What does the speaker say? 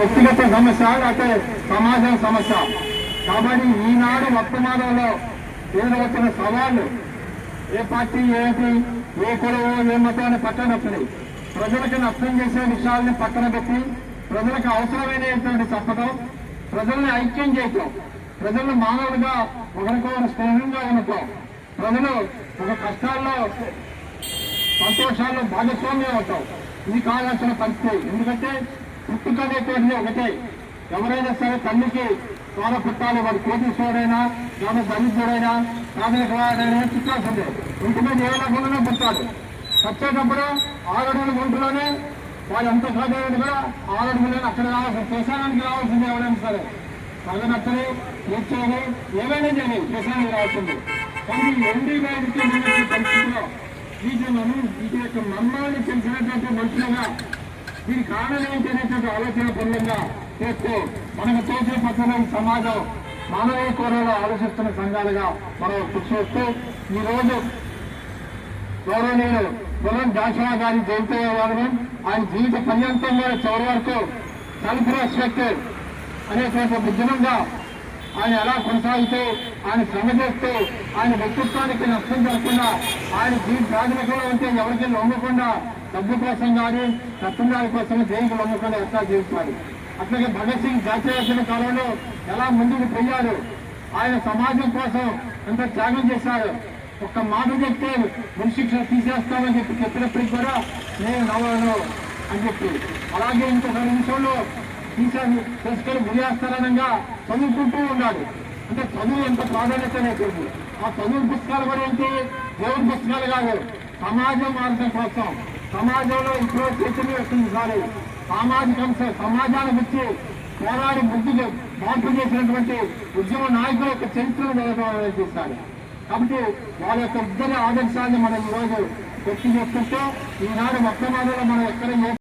వ్యక్తిగత సమస్య లేకపోతే సమాజం సమస్య. కాబట్టి ఈనాడు వర్తమానంలో ఏదో వచ్చిన సవాళ్ళు ఏ పార్టీ ఏంటి ఏ కులవో ఏ మతాన్ని పక్కన పెట్టండి ప్రజలకు నష్టం చేసే విషయాలను పక్కన పెట్టి ప్రజలకు అవసరమైనటువంటి చెప్పడం ప్రజల్ని ఐక్యం చేయటం ప్రజలను మానవులుగా ఒకరికొకరు స్నేహంగా ఉండటం ప్రజలు ఒక కష్టాల్లో సంతోషాల్లో భాగస్వామ్యం అవుతాం. ఇది కావాల్సిన పరిస్థితి. ఎందుకంటే పుట్టుక అనేటువంటిది ఒకటే. ఎవరైనా సరే తల్లికి త్వర పుట్టాలి. వాడు కోటీశ్వరుడైనా లేదా దరిద్రుడైనా ప్రాథమిక పుట్టాల్సిందే. ఇంటి మీద ఏ లేకుండా పుట్టాడు వచ్చేటప్పుడు ఆరడుగుల గుంటలోనే వాడు ఎంత సాధ్యమైంది కూడా ఆరడుగులని అక్కడ రావాల్సింది శ్మశానానికి రావాల్సింది ఎవరైనా సరే. తగనచ్చని కూర్చొని ఏమైనా చేయని శ్మశానానికి రావాల్సింది. కానీ ఎండి వేదిక పరిస్థితిలో వీటిలను వీటి యొక్క మర్మాన్ని తెలిసినటువంటి మనుషులుగా దీని కారణం ఏంటనేటువంటి ఆలోచన పూర్వంగా చేస్తూ మనకు తోచే పద్ధతుల సమాజం మానవీయ కోరలో ఆలోచిస్తున్న సంఘాలుగా మనం కృషి చేస్తూ ఈ రోజు గౌరవనీయులు గురం జాషువా గారి జయంతి వారు ఆయన జీవిత పర్యంతంలో చివరి వరకు సెల్ఫ్ రెస్పెక్ట్ అనేటువంటి ఉద్యమంగా ఆయన ఎలా కొనసాగుతూ ఆయన శ్రమ చేస్తూ ఆయన వ్యక్తిత్వానికి నష్టం జరగకుండా ఆయన జీవిత ప్రాథమికంలో ఉంటే ఎవరికి లొంగకుండా డబ్బు కోసం కానీ సత్యందారి కోసం దేనికి లొంగకుండా ఎట్లా చేస్తున్నారు. అట్లాగే భగత్ సింగ్ జాతీయ కాలంలో ఎలా ముందుకు పోయారు? ఆయన సమాజం కోసం ఎంత త్యాగం చేశారు? ఒక్క మాట చెప్తే శిక్షణ తీసేస్తామని చెప్పి చెప్పినప్పటికి కూడా నేను నవ్వను అని చెప్పి. అలాగే ఇంకొక నిమిషంలో తీసాను తీసుకొని గురియాస్తారనంగా చదువుకుంటూ ఉన్నాడు అంటే చదువు ఎంత ప్రాధాన్యత అనేది? ఆ చదువు పుస్తకాలు కూడా ఏంటి? దేవుడి పుస్తకాలు కాదు. సమాజం మార్గం కోసం. సమాజంలో ఇప్పుడు చైతన్యం వస్తుంది సామాజిక అంశ సమాజాన్ని వచ్చి పోరాడి ముందుకు మార్పు చేసినటువంటి ఉద్యమ నాయకుల యొక్క చరిత్రను చూస్తారు కాబట్టి వాళ్ళ యొక్క ఇద్దరి ఆదర్శాన్ని మనం ఈరోజు వ్యక్తి చేస్తుంటే ఈనాడు మొట్టమొదటిలో మనం ఎక్కడ